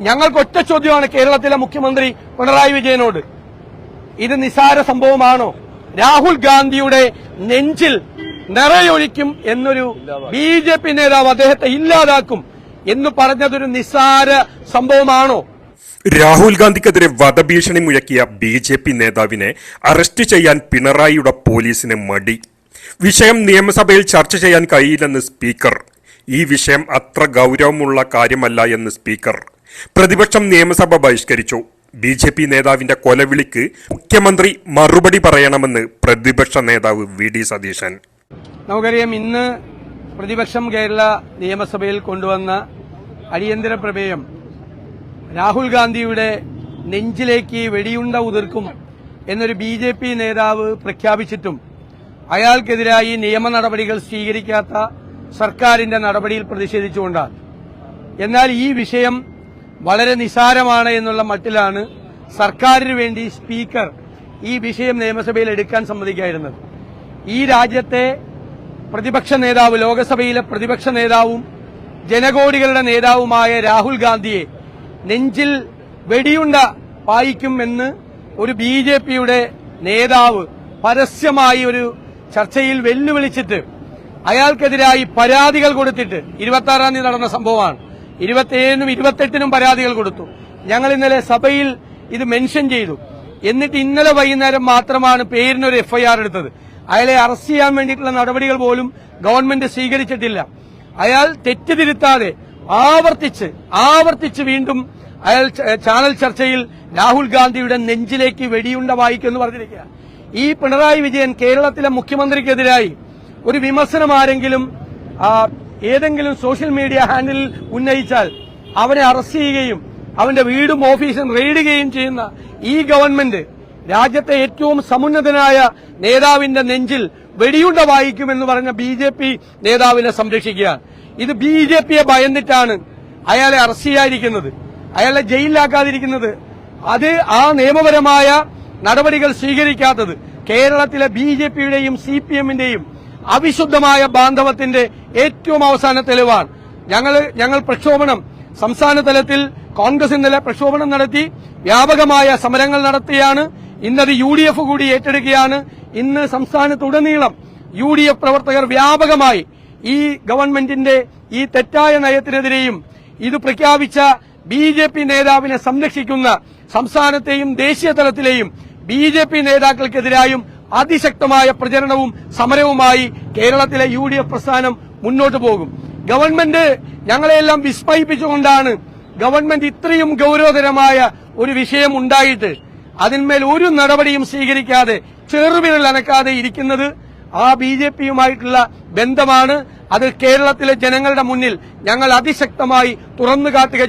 ഞങ്ങൾക്ക് ഒറ്റ ചോദ്യമാണ് കേരളത്തിലെ മുഖ്യമന്ത്രി പിണറായി വിജയനോട്. ഇത് നിസാര സംഭവമാണോ? രാഹുൽ ഗാന്ധിയുടെ നെഞ്ചിൽ നിറയൊഴിക്കും എന്നൊരു ബി ജെ പി നേതാവ് അദ്ദേഹത്തെ ഇല്ലാതാക്കും എന്ന് പറഞ്ഞതൊരു നിസാര സംഭവമാണോ? രാഹുൽ ഗാന്ധിക്കെതിരെ വധഭീഷണി മുഴക്കിയ ബി ജെ പി നേതാവിനെ അറസ്റ്റ് ചെയ്യാൻ പിണറായിയുടെ പോലീസിന് മടി. വിഷയം നിയമസഭയിൽ ചർച്ച ചെയ്യാൻ കഴിയില്ലെന്ന് സ്പീക്കർ. ഈ വിഷയം അത്ര ഗൗരവമുള്ള കാര്യമല്ല എന്ന് സ്പീക്കർ. പ്രതിപക്ഷം നിയമസഭ ബഹിഷ്കരിച്ചു. ബി ജെ പി നേതാവിന്റെ കൊലവിളിക്ക് മുഖ്യമന്ത്രി മറുപടി പറയണമെന്ന് പ്രതിപക്ഷ നേതാവ് വി ഡി സതീശൻ. നമുക്കറിയാം ഇന്ന് പ്രതിപക്ഷം കേരള നിയമസഭയിൽ കൊണ്ടുവന്ന അടിയന്തര പ്രമേയം രാഹുൽ ഗാന്ധിയുടെ നെഞ്ചിലേക്ക് വെടിയുണ്ട ഉതിർക്കും എന്നൊരു ബി ജെ പി നേതാവ് പ്രഖ്യാപിച്ചിട്ടും അയാൾക്കെതിരായി നിയമ നടപടികൾ സ്വീകരിക്കാത്ത സർക്കാരിന്റെ നടപടിയിൽ പ്രതിഷേധിച്ചുകൊണ്ടാണ്. എന്നാൽ ഈ വിഷയം വളരെ നിസാരമാണ് എന്നുള്ള മട്ടിലാണ് സർക്കാരിന് വേണ്ടി സ്പീക്കർ ഈ വിഷയം നിയമസഭയിൽ എടുക്കാൻ സമ്മതിക്കായിരുന്നത്. ഈ രാജ്യത്തെ പ്രതിപക്ഷ നേതാവ് ലോകസഭയിലെ പ്രതിപക്ഷ നേതാവും ജനകോടികളുടെ നേതാവുമായ രാഹുൽ ഗാന്ധിയെ നെഞ്ചിൽ വെടിയുണ്ട പായിക്കുമെന്ന് ഒരു ബി ജെ പിയുടെ നേതാവ് പരസ്യമായി ഒരു ചർച്ചയിൽ വെല്ലുവിളിച്ചിട്ട് അയാൾക്കെതിരായി പരാതികൾ കൊടുത്തിട്ട് ഇരുപത്തി ആറാം തീയതി നടന്ന സംഭവമാണ്. ഇരുപത്തിയേഴിനും ഇരുപത്തെട്ടിനും പരാതികൾ കൊടുത്തു. ഞങ്ങൾ ഇന്നലെ സഭയിൽ ഇത് മെൻഷൻ ചെയ്തു. എന്നിട്ട് ഇന്നലെ വൈകുന്നേരം മാത്രമാണ് പേരിനൊരു എഫ്ഐആർ എടുത്തത്. അയാളെ അറസ്റ്റ് ചെയ്യാൻ വേണ്ടിയിട്ടുള്ള നടപടികൾ പോലും ഗവൺമെന്റ് സ്വീകരിച്ചിട്ടില്ല. അയാൾ തെറ്റ് തിരുത്താതെ ആവർത്തിച്ച് ആവർത്തിച്ച് വീണ്ടും അയാൾ ചാനൽ ചർച്ചയിൽ രാഹുൽ ഗാന്ധിയുടെ നെഞ്ചിലേക്ക് വെടിയുണ്ട വായിക്കുമെന്ന് പറഞ്ഞിരിക്കുക ഈ പിണറായി വിജയൻ കേരളത്തിലെ മുഖ്യമന്ത്രിക്കെതിരായി ഒരു വിമർശനം ആരെങ്കിലും ഏതെങ്കിലും സോഷ്യൽ മീഡിയ ഹാൻഡിലിൽ ഉന്നയിച്ചാൽ അവനെ അറസ്റ്റ് ചെയ്യുകയും അവന്റെ വീടും ഓഫീസും റെയ്ഡ് ചെയ്യുകയും ചെയ്യുന്ന ഈ ഗവൺമെന്റ് രാജ്യത്തെ ഏറ്റവും സമുന്നതനായ നേതാവിന്റെ നെഞ്ചിൽ വെടിയുണ്ട വായിക്കുമെന്ന് പറഞ്ഞ ബി ജെ പി നേതാവിനെ സംരക്ഷിക്കുക. ഇത് ബി ജെ പിയെ ഭയന്നിട്ടാണ് അയാളെ അറസ്റ്റ് ചെയ്യാതിരിക്കുന്നത്. അയാളെ ജയിലിലാക്കാതിരിക്കുന്നത്. അത് ആ നിയമപരമായ നടപടികൾ സ്വീകരിക്കാത്തത് കേരളത്തിലെ ബി ജെ പിയുടെയും സി പി എമ്മിന്റെയും അവിശുദ്ധമായ ബാന്ധവത്തിന്റെ ഏറ്റവും അവസാന തെളിവാണ്. ഞങ്ങൾ ഞങ്ങൾ പ്രക്ഷോഭണം സംസ്ഥാന തലത്തിൽ കോൺഗ്രസ് ഇന്നലെ പ്രക്ഷോഭണം നടത്തി വ്യാപകമായ സമരങ്ങൾ നടത്തിയാണ്. ഇന്നത് യു ഡി എഫ് കൂടി ഏറ്റെടുക്കുകയാണ്. ഇന്ന് സംസ്ഥാനത്തുടനീളം യു ഡി എഫ് പ്രവർത്തകർ വ്യാപകമായി ഈ ഗവൺമെന്റിന്റെ ഈ തെറ്റായ നയത്തിനെതിരെയും ഇത് പ്രഖ്യാപിച്ച ബി ജെ പി നേതാവിനെ സംരക്ഷിക്കുന്ന സംസ്ഥാനത്തെയും ദേശീയ തലത്തിലെയും ബി ജെ പി നേതാക്കൾക്കെതിരായും അതിശക്തമായ പ്രചരണവും സമരവുമായി കേരളത്തിലെ യു ഡി എഫ് പ്രസ്ഥാനം മുന്നോട്ട് പോകും. ഗവൺമെന്റ് ഞങ്ങളെയെല്ലാം വിസ്മയിപ്പിച്ചുകൊണ്ടാണ് ഗവൺമെന്റ് ഇത്രയും ഗൌരവതരമായ ഒരു വിഷയം ഉണ്ടായിട്ട് അതിന്മേൽ ഒരു നടപടിയും സ്വീകരിക്കാതെ ചെറുവിരൽ അനക്കാതെ ഇരിക്കുന്നത് ആ ബി ജെ പിയുമായിട്ടുള്ള ബന്ധമാണ്. അത് കേരളത്തിലെ ജനങ്ങളുടെ മുന്നിൽ ഞങ്ങൾ അതിശക്തമായി തുറന്നു കാട്ടുക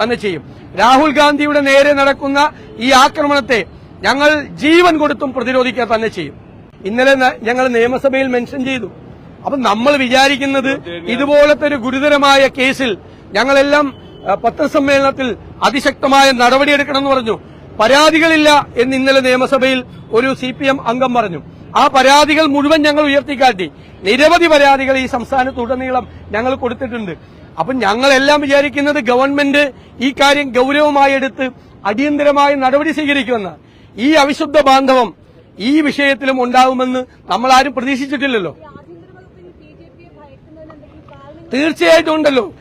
തന്നെ ചെയ്യും. രാഹുൽ ഗാന്ധിയുടെ നേരെ നടക്കുന്ന ഈ ആക്രമണത്തെ ഞങ്ങൾ ജീവൻ കൊടുത്തും പ്രതിരോധിക്കുക തന്നെ ചെയ്യും. ഇന്നലെ ഞങ്ങൾ നിയമസഭയിൽ മെൻഷൻ ചെയ്തു. അപ്പൊ നമ്മൾ വിചാരിക്കുന്നത് ഇതുപോലത്തെ ഒരു ഗുരുതരമായ കേസിൽ ഞങ്ങളെല്ലാം പത്രസമ്മേളനത്തിൽ അതിശക്തമായ നടപടിയെടുക്കണമെന്ന് പറഞ്ഞു. പരാതികളില്ല എന്ന് ഇന്നലെ നിയമസഭയിൽ ഒരു സി പി എം അംഗം പറഞ്ഞു. ആ പരാതികൾ മുഴുവൻ ഞങ്ങൾ ഉയർത്തിക്കാട്ടി. നിരവധി പരാതികൾ ഈ സംസ്ഥാനത്തുടനീളം ഞങ്ങൾ കൊടുത്തിട്ടുണ്ട്. അപ്പം ഞങ്ങളെല്ലാം വിചാരിക്കുന്നത് ഗവൺമെന്റ് ഈ കാര്യം ഗൌരവമായി എടുത്ത് അടിയന്തരമായ നടപടി സ്വീകരിക്കുമെന്ന് ഈ അവിശുദ്ധ ബാന്ധവം ഈ വിഷയത്തിലും ഉണ്ടാവുമെന്ന് നമ്മൾ ആരും പ്രതീക്ഷിച്ചിട്ടില്ലല്ലോ. തീർച്ചയായിട്ടും ഉണ്ടല്ലോ.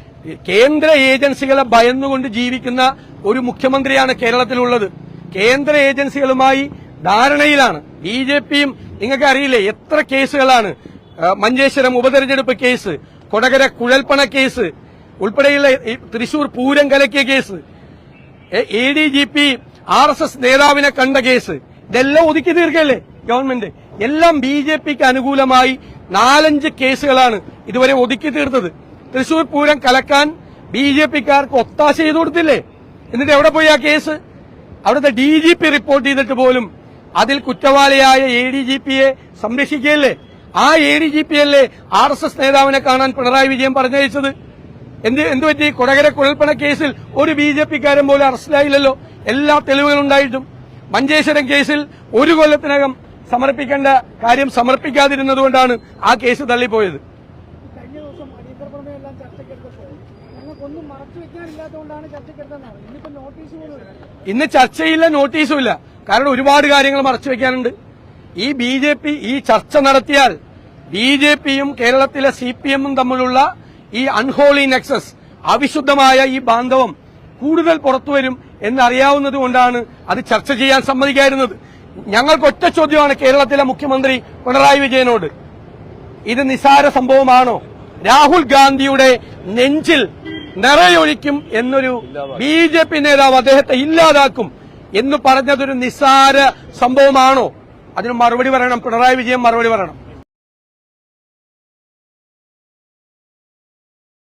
കേന്ദ്ര ഏജൻസികളെ ഭയന്നുകൊണ്ട് ജീവിക്കുന്ന ഒരു മുഖ്യമന്ത്രിയാണ് കേരളത്തിലുള്ളത്. കേന്ദ്ര ഏജൻസികളുമായി ധാരണയിലാണ്. ബി ജെ പിയും നിങ്ങൾക്ക് അറിയില്ലേ എത്ര കേസുകളാണ്? മഞ്ചേശ്വരം ഉപതെരഞ്ഞെടുപ്പ് കേസ് കൊടകര കുഴൽപ്പണ കേസ് ഉൾപ്പെടെയുള്ള Thrissur Pooram കലക്കിയ case A D G P R S S നേതാവിനെ കണ്ട കേസ്. ഇതെല്ലാം ഒതുക്കി തീർക്കല്ലേ ഗവൺമെന്റ്? എല്ലാം ബി ജെ പിക്ക് അനുകൂലമായി നാലഞ്ച് കേസുകളാണ് ഇതുവരെ ഒതുക്കി തീർത്തത്. തൃശൂർ പൂരം കലക്കാൻ ബി ജെ പിക്കാർക്ക് ഒത്താശ ചെയ്തു കൊടുത്തില്ലേ? എന്നിട്ട് എവിടെ പോയി ആ കേസ്? അവിടുത്തെ ഡി ജി പി റിപ്പോർട്ട് ചെയ്തിട്ട് പോലും അതിൽ കുറ്റവാളിയായ എ ഡി ജി പിയെ സംരക്ഷിക്കുകയല്ലേ? ആ എ ഡി ജി പി അല്ലേ ആർ എസ് എസ് നേതാവിനെ കാണാൻ പിണറായി വിജയൻ പറഞ്ഞയച്ചത്? എന്ത് എന്ത് പറ്റി? കൊടകര കുഴൽപ്പണ കേസിൽ ഒരു ബി ജെ പിക്കാരൻ പോലും അറസ്റ്റിലായില്ലല്ലോ. എല്ലാ തെളിവുകളുണ്ടായിട്ടും. മഞ്ചേശ്വരം കേസിൽ ഒരു കൊല്ലത്തിനകം സമർപ്പിക്കേണ്ട കാര്യം സമർപ്പിക്കാതിരുന്നതുകൊണ്ടാണ് ആ കേസ് തള്ളിപ്പോയത്. ഇന്ന് ചർച്ചയില്ല നോട്ടീസും ഇല്ല. കാരണം ഒരുപാട് കാര്യങ്ങൾ മറച്ചു വെക്കാനുണ്ട്. ഈ ബി ജെ പി ഈ ചർച്ച നടത്തിയാൽ ബി ജെ പിയും കേരളത്തിലെ സി പി എമ്മും തമ്മിലുള്ള ഈ അൺഹോളി നെക്സസ് അവിശുദ്ധമായ ഈ ബാന്ധവം കൂടുതൽ പുറത്തുവരും എന്നറിയാവുന്നത് കൊണ്ടാണ് അത് ചർച്ച ചെയ്യാൻ സമ്മതിക്കായിരുന്നത്. ഞങ്ങൾക്ക് ഒറ്റ ചോദ്യമാണ് കേരളത്തിലെ മുഖ്യമന്ത്രി പിണറായി വിജയനോട്. ഇത് നിസാര സംഭവമാണോ? രാഹുൽ ഗാന്ധിയുടെ നെഞ്ചിൽ നിറയൊഴിക്കും എന്നൊരു ബി ജെ പി നേതാവ് അദ്ദേഹത്തെ ഇല്ലാതാക്കും എന്ന് പറഞ്ഞതൊരു നിസാര സംഭവമാണോ? അതിന് മറുപടി പറയണം പിണറായി വിജയൻ മറുപടി പറയണം.